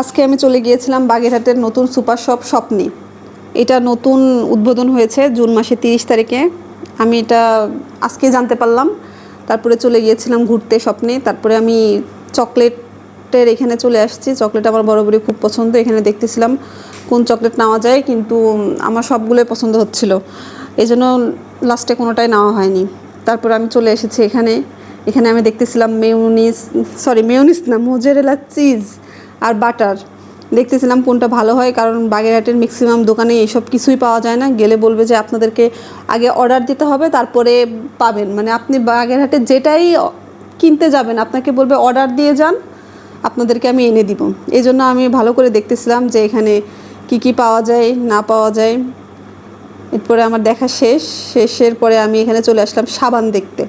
আজকে আমি চলে গিয়েছিলাম বাগেরহাটের নতুন সুপার শপ স্বপ্নে। এটা নতুন উদ্বোধন হয়েছে জুন মাসের তিরিশ তারিখে। আমি এটা আজকে জানতে পারলাম। তারপরে চলে গিয়েছিলাম ঘুরতে স্বপ্নে। তারপরে আমি চকলেটের এখানে চলে আসছি। চকলেট আমার বরাবরই খুব পছন্দ। এখানে দেখতেছিলাম কোন চকলেট নেওয়া যায়, কিন্তু আমার সবগুলোই পছন্দ হচ্ছিল। এই জন্য লাস্টে কোনোটাই নেওয়া হয়নি। তারপর আমি চলে এসেছি এখানে। এখানে আমি দেখতেছিলাম মেউনিস সরি মেউনিস না, মোজারেলা চিজ। আর বাটার দেখতেছিলাম কোনটা ভালো হয়, কারণ বাগেরহাটের ম্যাক্সিমাম দোকানে এইসব কিছুই পাওয়া যায় না। গেলে বলবে যে আপনাদেরকে আগে অর্ডার দিতে হবে, তারপরে পাবেন। মানে আপনি বাগেরহাটে যেটাই কিনতে যাবেন, আপনাকে বলবে অর্ডার দিয়ে যান, আপনাদেরকে আমি এনে দিব। এই জন্য আমি ভালো করে দেখতেছিলাম যে এখানে কি কি পাওয়া যায়, না পাওয়া যায়। এরপরে আমার দেখা শেষ। শেষের পরে আমি এখানে চলে আসলাম সাবান দেখতে।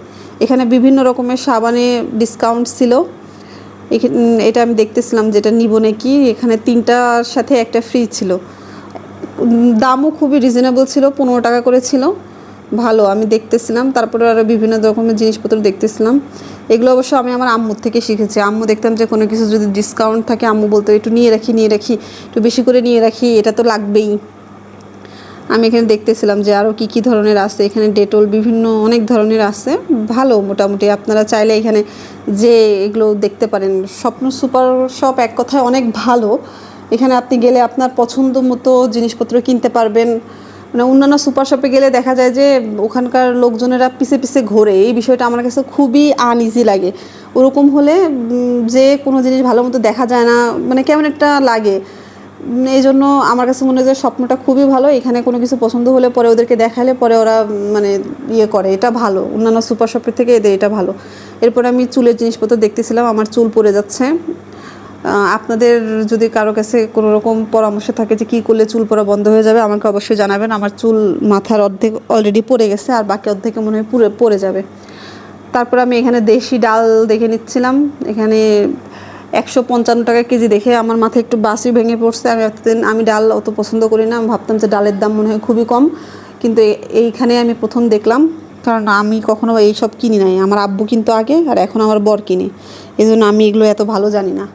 এখানে বিভিন্ন রকমের সাবানে ডিসকাউন্ট ছিল। এটা আমি দেখতেছিলাম যেটা নিব নাকি, এখানে তিনটার সাথে একটা ফ্রি ছিল। দামও খুবই রিজনেবল ছিল, পনেরো টাকা করে ছিল। ভালো, আমি দেখতেছিলাম। তারপরে আরও বিভিন্ন রকমের জিনিসপত্র দেখতেছিলাম। এগুলো অবশ্য আমি আমার আম্মুর থেকে শিখেছি। আম্মু দেখতাম যে কোনো কিছু যদি ডিসকাউন্ট থাকে, আম্মু বলতো, একটু নিয়ে রাখি নিয়ে রাখি, একটু বেশি করে নিয়ে রাখি, এটা তো লাগবেই। আমি এখানে দেখতেছিলাম যে আরও কী কী ধরনের আছে। এখানে ডেটল বিভিন্ন অনেক ধরনের আছে। ভালো মোটামুটি। আপনারা চাইলে এখানে যে এগুলো দেখতে পারেন। স্বপ্ন সুপার শপ এক কথায় অনেক ভালো। এখানে আপনি গেলে আপনার পছন্দ মতো জিনিসপত্র কিনতে পারবেন। মানে অন্যান্য সুপার শপে গেলে দেখা যায় যে ওখানকার লোকজনেরা পিছে পিছে ঘোরে। এই বিষয়টা আমার কাছে খুবই আনইজি লাগে। ওরকম হলে যে কোনো জিনিস ভালো মতো দেখা যায় না। মানে কেমন একটা লাগে। এই জন্য আমার কাছে মনে হয় যে স্বপ্নটা খুবই ভালো। এখানে কোনো কিছু পছন্দ হলে পরে ওদেরকে দেখালে পরে ওরা মানে ইয়ে করে, এটা ভালো। অন্যান্য সুপার শপের থেকে এদের এটা ভালো। এরপর আমি চুলের জিনিসপত্র দেখতেছিলাম, আমার চুল পড়ে যাচ্ছে। আপনাদের যদি কারও কাছে কোনো রকম পরামর্শ থাকে যে কী করলে চুল পড়া বন্ধ হয়ে যাবে, আমাকে অবশ্যই জানাবেন। আমার চুল মাথার অর্ধেক অলরেডি পড়ে গেছে, আর বাকি অর্ধেকে মনে হয় পুরো পড়ে যাবে। তারপর আমি এখানে দেশি ডাল দেখে নিচ্ছিলাম। এখানে একশো পঞ্চান্ন টাকা কেজি দেখে আমার মাথায় একটু বাসি ভেঙে পড়ছে আমি এতদিন আমি ডাল অত পছন্দ করি না। আমি ভাবতাম যে ডালের দাম মনে হয় খুবই কম। কিন্তু এইখানে আমি প্রথম দেখলাম। কারণ আমি কখনো এইসব কিনি নাই। আমার আব্বু কিন্তু আগে আর এখন আমার বর কিনে। এই জন্য আমি এগুলো এত ভালো জানি না।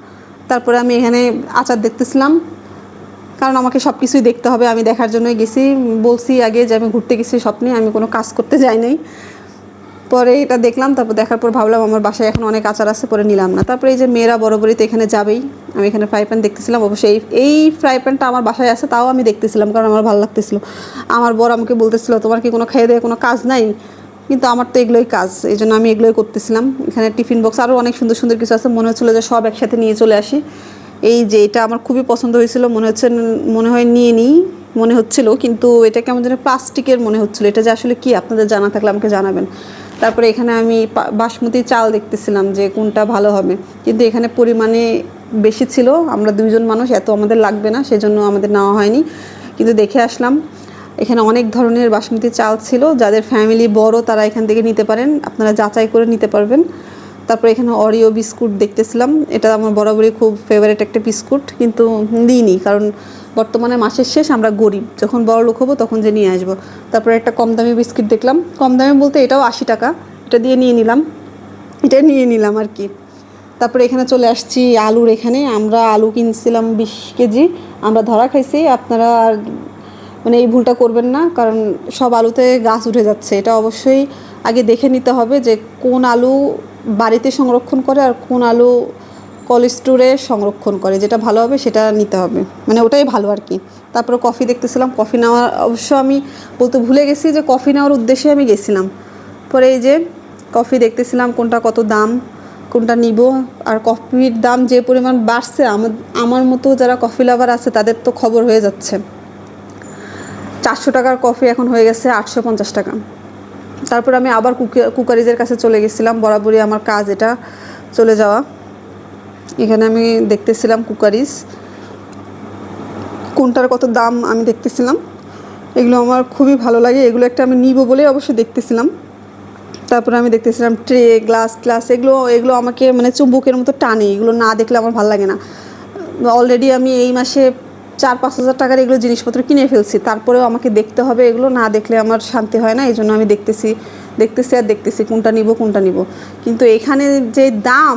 তারপরে আমি এখানে আচার দেখতেছিলাম। কারণ আমাকে সব কিছুই দেখতে হবে। আমি দেখার জন্যই গেছি। বলছি আগে যে আমি ঘুরতে গেছি স্বপ্নে, আমি কোনো কাজ করতে যাই নাই। পরে এটা দেখলাম, তারপর দেখার পর ভাবলাম আমার বাসায় এখন অনেক আচার আছে, পরে নিলাম না। তারপরে এই যে মেয়েরা বরাবরই তো এখানে যাবেই। আমি এখানে ফ্রাই প্যান দেখতেছিলাম, অবশ্যই এই এই ফ্রাই প্যানটা আমার বাসায় আছে, তাও আমি দেখতেছিলাম, কারণ আমার ভালো লাগতেছিল। আমার বর আমাকে বলতেছিল, তোমার কি কোনো খেয়ে দেয়ে কোনো কাজ নাই? কিন্তু আমার তো এগুলোই কাজ, এই জন্য আমি এগুলোই করতেছিলাম। এখানে টিফিন বক্স আরও অনেক সুন্দর সুন্দর কিছু আছে, মনে হচ্ছিল যে সব একসাথে নিয়ে চলে আসি। এই যে এটা আমার খুবই পছন্দ হয়েছিল, মনে হচ্ছে মনে হয় নিয়ে নিই, মনে হচ্ছিল, কিন্তু এটা কেমন যেন প্লাস্টিকের মনে হচ্ছিল। এটা যে আসলে কি, আপনাদের জানা থাকলে আমাকে জানাবেন। তারপরে এখানে আমি বাসমতি চাল দেখতেছিলাম যে কোনটা ভালো হবে। কিন্তু এখানে পরিমাণে বেশি ছিল, আমরা দুইজন মানুষ, এত আমাদের লাগবে না, সেজন্য আমাদের নেওয়া হয়নি। কিন্তু দেখে আসলাম, এখানে অনেক ধরনের বাসমতি চাল ছিল, যাদের ফ্যামিলি বড়, তারা এখান থেকে নিতে পারেন, আপনারা যাচাই করে নিতে পারবেন। তারপর এখানে অরিও বিস্কুট দেখতেছিলাম, এটা আমার বরাবরই খুব ফেভারিট একটা বিস্কুট, কিন্তু দিইনি, কারণ বর্তমানে মাসের শেষ আমরা গরিব। যখন বড় লোক হব তখন যে নিয়ে আসব। তারপরে একটা কম দামি বিস্কিট দেখলাম। কম দামি বলতে এটাও আশি টাকা। এটা দিয়ে নিয়ে নিলাম। এটা নিয়ে নিলাম আর কি। তারপরে এখানে চলে আসছি আলুর এখানে। আমরা আলু কিনছিলাম বিশ কেজি। আমরা ধরা খাইছি। আপনারা আর মানে এই ভুলটা করবেন না, কারণ সব আলুতে গাছ উঠে যাচ্ছে। এটা অবশ্যই আগে দেখে নিতে হবে যে কোন আলু বাড়িতে সংরক্ষণ করে আর কোন আলু কোল্ড স্টোরে সংরক্ষণ করে, যেটা ভালো হবে সেটা নিতে হবে। মানে ওটাই ভালো আর কি। তারপরে কফি দেখতেছিলাম, কফি নেওয়ার অবশ্য আমি বলতে ভুলে গেছি যে কফি নেওয়ার উদ্দেশ্যে আমি গেছিলাম। পরে এই যে কফি দেখতেছিলাম, কোনটা কত দাম, কোনটা নিব, আর কফির দাম যে পরিমাণ বাড়ছে আমার আমার মতো যারা কফি লাভার আছে, তাদের তো খবর হয়ে যাচ্ছে। চারশো টাকার কফি এখন হয়ে গেছে আটশো পঞ্চাশ টাকা। তারপর আমি আবার কুকে- কুকারিজের কাছে চলে গেছিলাম, বরাবরই আমার কাজ এটা চলে যাওয়া। এখানে আমি দেখতেছিলাম কুকারিজ কোনটার কত দাম আমি দেখতেছিলাম। এগুলো আমার খুবই ভালো লাগে। এগুলো একটা আমি নিব বলে অবশ্যই দেখতেছিলাম। তারপরে আমি দেখতেছিলাম ট্রে, গ্লাস গ্লাস, এগুলো এগুলো আমাকে মানে চুম্বকের মতো টানে। এগুলো না দেখলে আমার ভালো লাগে না। অলরেডি আমি এই মাসে চার পাঁচ হাজার টাকার এগুলো জিনিসপত্র কিনে ফেলছি। তারপরেও আমাকে দেখতে হবে এগুলো। না দেখলে আমার শান্তি হয় না। এই জন্য আমি দেখতেছি দেখতেছি আর দেখতেছি কোনটা নিব কোনটা নিব। কিন্তু এখানে যে দাম